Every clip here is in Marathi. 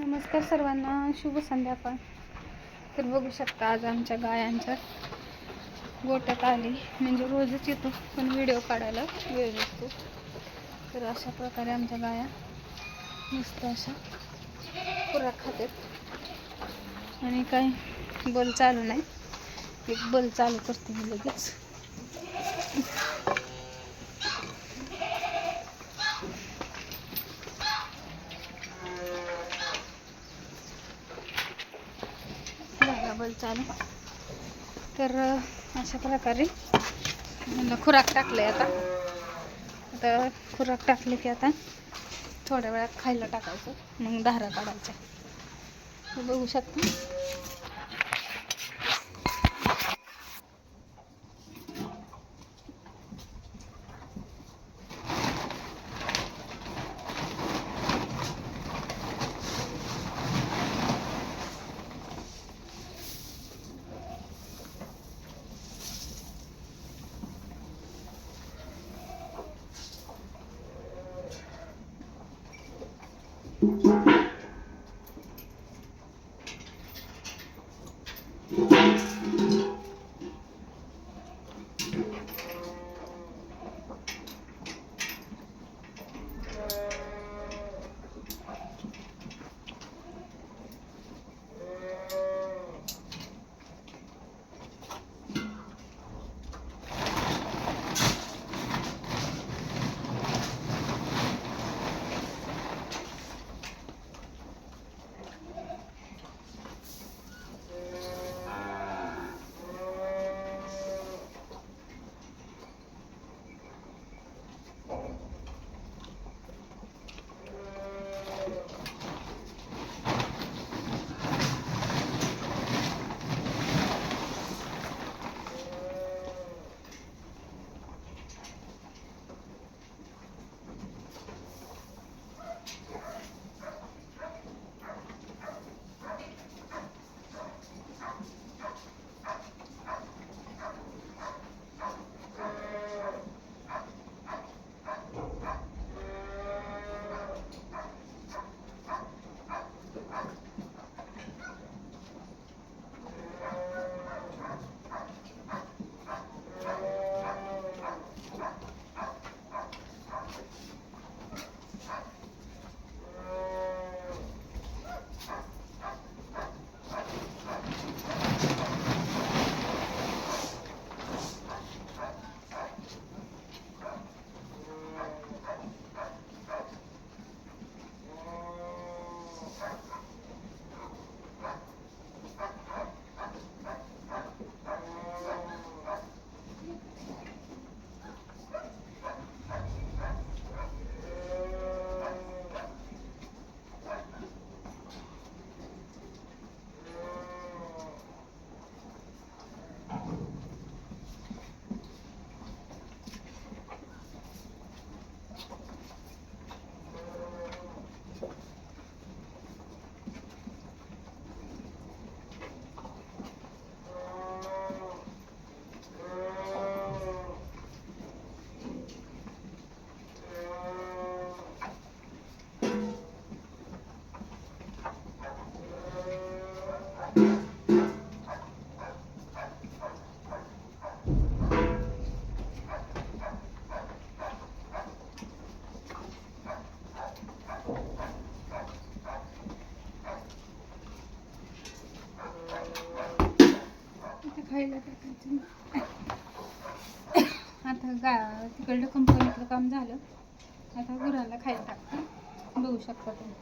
नमस्कार सर्वांना शुभ संध्याकाळ. तर बघू शकता आज आमच्या गायांच्या गोट्यात आली. म्हणजे रोजच येतो पण व्हिडिओ काढायला वेळ नसतो. तर अशा प्रकारे आमच्या गाया मस्त अशा पुरा खातात आणि काय बल चालू नाही. एक बल चालू करते मी लगेच झाला बल चालू. तर अशा प्रकारे मला खुराक आहे आता. आता खुराक टाकले की आता थोड्या वेळात खायला टाकायचं. मग धारा काढायच्या. बघू शकता. आता खायला टाकायचं. आता गा तिकडलं कंपनीतलं काम झालं. आता गुराला खायला टाकतो. बघू शकता तुम्ही.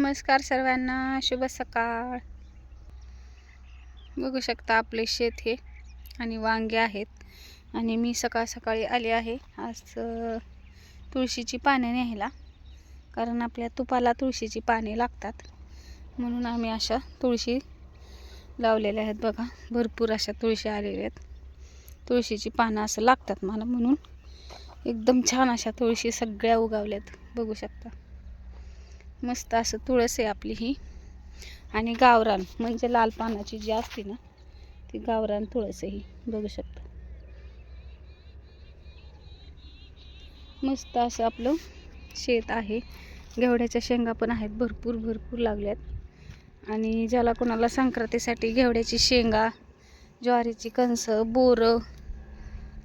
नमस्कार सर्वांना शुभ सकाळ. बघू शकता आपले शेत हे आणि वांगे आहेत आणि मी सकाळ सकाळी आले आहे. आज तुळशीची पाने न्यायला कारण आपल्या तुपाला तुळशीची पाने लागतात. म्हणून आम्ही अशा तुळशी लावलेल्या आहेत बघा. भरपूर अशा तुळशी आलेल्या आहेत. तुळशीची पानं असं लागतात मला म्हणून. एकदम छान अशा तुळशी सगळ्या उगावल्यात. बघू शकता. मस्त असं तुळस आहे आपली ही. आणि गावरान म्हणजे लाल पानाची जी असते ना ती गावरान तुळस आहे ही. बघू शकता. मस्त असं आपलं शेत आहे. घेवड्याच्या शेंगा पण आहेत भरपूर भरपूर लागल्यात. आणि ज्याला कोणाला संक्रांतीसाठी घेवड्याची शेंगा ज्वारीची कणसं बोरं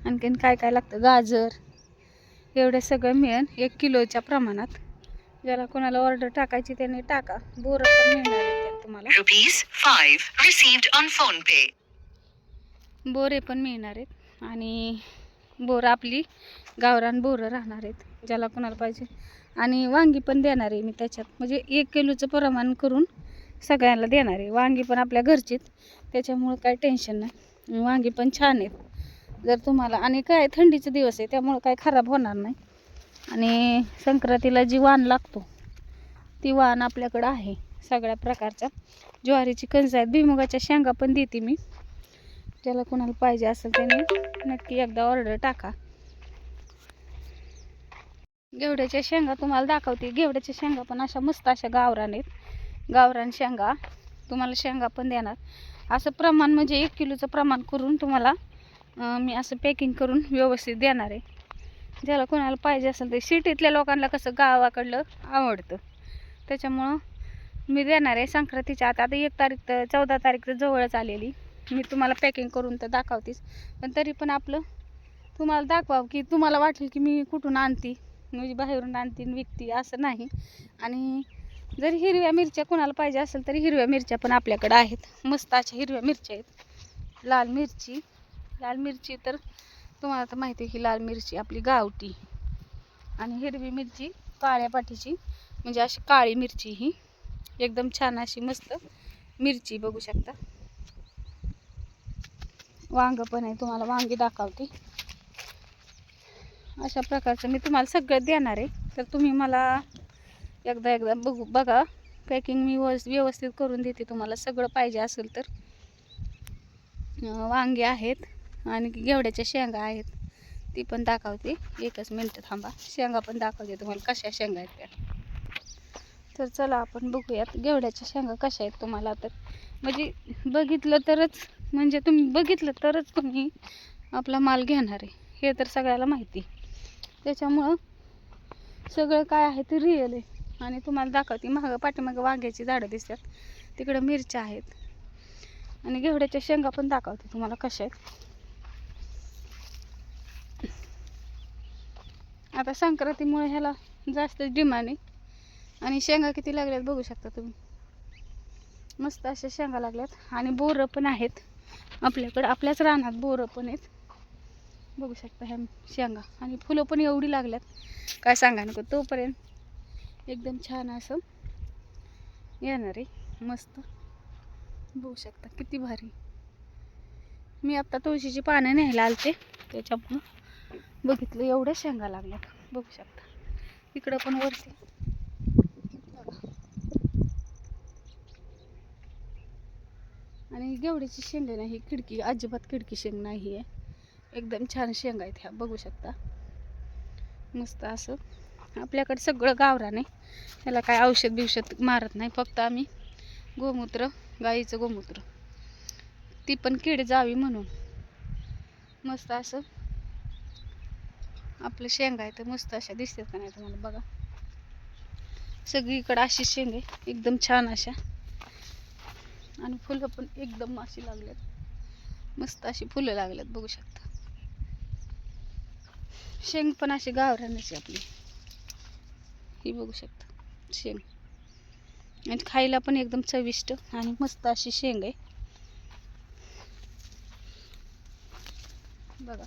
आणखीन काय काय लागतं? गाजर. एवढं सगळं मिळेल एक किलोच्या प्रमाणात. ज्याला कोणाला ऑर्डर टाकायची त्याने टाका. बोरं पण मिळणार तुम्हाला. Rupees 5 received on phone pay. बोरे पण मिळणार आहेत. आणि बोरं आपली गावरान बोरं राहणार आहेत ज्याला कोणाला पाहिजे. आणि वांगी पण देणार आहे मी त्याच्यात. म्हणजे एक किलोचं प्रमाण करून सगळ्यांना देणार आहे. वांगी पण आपल्या घरचीच त्याच्यामुळं काय टेन्शन नाही. वांगी पण छान आहेत. जर तुम्हाला आणि काय थंडीचे दिवस आहे त्यामुळं काय खराब होणार नाही. आणि संक्रांतीला जी वाण लागतो ती वाण आपल्याकडं आहे सगळ्या प्रकारच्या. ज्वारीची कणसं आहेत भुईमुगाच्या शेंगा पण देते मी. ज्याला कोणाला पाहिजे असेल त्याने नक्की एकदा ऑर्डर टाका. घेवड्याच्या शेंगा तुम्हाला दाखवते. घेवड्याच्या शेंगा पण अशा मस्त अशा गावरान आहेत. गावरान शेंगा तुम्हाला शेंगा पण देणार. असं प्रमाण म्हणजे एक किलोचं प्रमाण करून तुम्हाला मी असं पॅकिंग करून व्यवस्थित देणार आहे. ज्याला कोणाला पाहिजे असेल ते सिटीतल्या लोकांना कसं गावाकडलं आवडतं. त्याच्यामुळं मी देणार आहे संक्रांतीच्या आता. आता एक तारीख तर चौदा तारीख तर जवळच आलेली. मी तुम्हाला पॅकिंग करून तर दाखवतेच पण तरी पण आपलं तुम्हाला दाखवावं की तुम्हाला वाटेल की मी कुठून आणते. म्हणजे बाहेरून आणते आणि विकते असं नाही. आणि जरी हिरव्या मिरच्या कोणाला पाहिजे असेल तरी हिरव्या मिरच्या पण आपल्याकडं आहेत. मस्त अशा हिरव्या मिरच्या आहेत. लाल मिरची. लाल मिरची तर तुम्हाला तर माहिती आहे की लाल मिरची आपली गावठी. आणि हिरवी मिरची काळ्या पाठीची म्हणजे अशी काळी मिरची ही. एकदम छान अशी मस्त मिरची बघू शकता. वांग पण आहे तुम्हाला वांगी दाखवते. अशा प्रकारचं मी तुम्हाला सगळं देणार आहे. तर तुम्ही मला एकदा एकदा बघू बघा. पॅकिंग मी व्यवस्थित करून देते तुम्हाला. सगळं पाहिजे असेल तर. वांगे आहेत. आणि घेवड्याच्या शेंगा आहेत. ती पण दाखवते. एकच मिनटं थांबा. शेंगा पण दाखवते तुम्हाला कशा शेंगा आहेत त्या. तर चला आपण बघूयात घेवड्याच्या शेंगा कशा आहेत तुम्हाला तर म्हणजे बघितलं तरच म्हणजे तुम्ही बघितलं तरच तुम्ही आपला माल घेणार आहे. हे तर सगळ्याला माहिती. त्याच्यामुळं सगळं काय आहे ते रिअल आहे. आणि तुम्हाला दाखवते. मागं पाठीमागं वांग्याची झाडं दिसतात. तिकडं मिरच्या आहेत. आणि घेवड्याच्या शेंगा पण दाखवते तुम्हाला कशा आहेत. आता संक्रांतीमुळे ह्याला जास्त डिमांड आहे. आणि शेंगा किती लागल्यात बघू शकता तुम्ही. मस्त अशा शेंगा लागल्यात. आणि बोरं पण आहेत. आपल्याकडं आपल्याच रानात बोरं पण आहेत. बघू शकता ह्या शेंगा. आणि फुलं पण एवढी लागल्यात. काय सांगा नको तोपर्यंत एकदम छान असं येणार आहे. मस्त. बघू शकता किती भारी. मी आत्ता तुळशीची पानं न्यायला आलते. त्याच्यामुळं बघितलं एवढ्या शेंगा लागल्यात बघू शकता. इकडं पण वरती. आणि गेवड्याची शेंग नाही ही खिडकी अजिबात खिडकी शेंग नाही आहे एकदम छान शेंगा आहेत ह्या बघू शकता. मस्त असं. आपल्याकडे सगळं गावराने आहे त्याला काय औषध बिवषध मारत नाही फक्त आम्ही गोमूत्र गाईचं गोमूत्र. ती पण कीड जावी म्हणून. मस्त असं. आपलं शेंगा आहे तर मस्त अशा दिसतात का नाही तुम्हाला बघा. सगळीकडं अशी शेंगे आहे एकदम छान अशा. आणि फुलं पण एकदम अशी लागल्यात. मस्त अशी फुलं लागल्यात बघू शकता. शेंग पण अशी गावरानाची आपली. ही बघू शकता शेंग. आणि खायला पण एकदम चविष्ट आणि मस्त अशी शेंग आहे. बघा.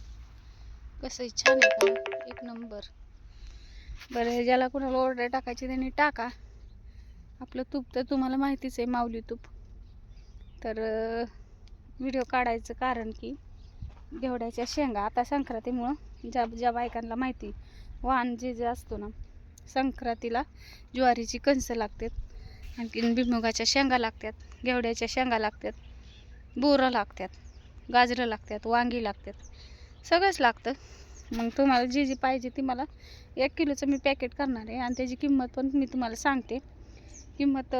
कसं छान आहे का एक नंबर बरं हे ज्याला कोणाला ऑर्डर टाकायची त्यांनी टाका. आपलं तूप तर तुम्हाला माहितीच आहे माऊली तूप. तर व्हिडिओ काढायचं कारण की घेवड्याच्या शेंगा आता संक्रांतीमुळं ज्या ज्या बायकांना माहिती वाहन जे जे असतो ना संक्रांतीला ज्वारीची कणसं लागतात. आणखीन भुईमुगाच्या शेंगा लागतात घेवड्याच्या शेंगा लागतात बोरं लागतात गाजरं लागतात वांगी लागतात. सगळंच लागतं. मग तुम्हाला जी जी पाहिजे ती मला एक किलोचं मी पॅकेट करणार आहे आणि त्याची किंमत पण मी तुम्हाला सांगते. किंमत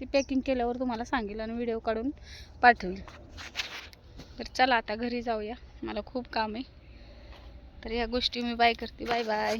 ती पॅकिंग केल्यावर तुम्हाला सांगेल आणि व्हिडिओ काढून पाठवेल. तर चला आता घरी जाऊया. मला खूप काम आहे. तर या गोष्टी मी बाय करते. Bye bye.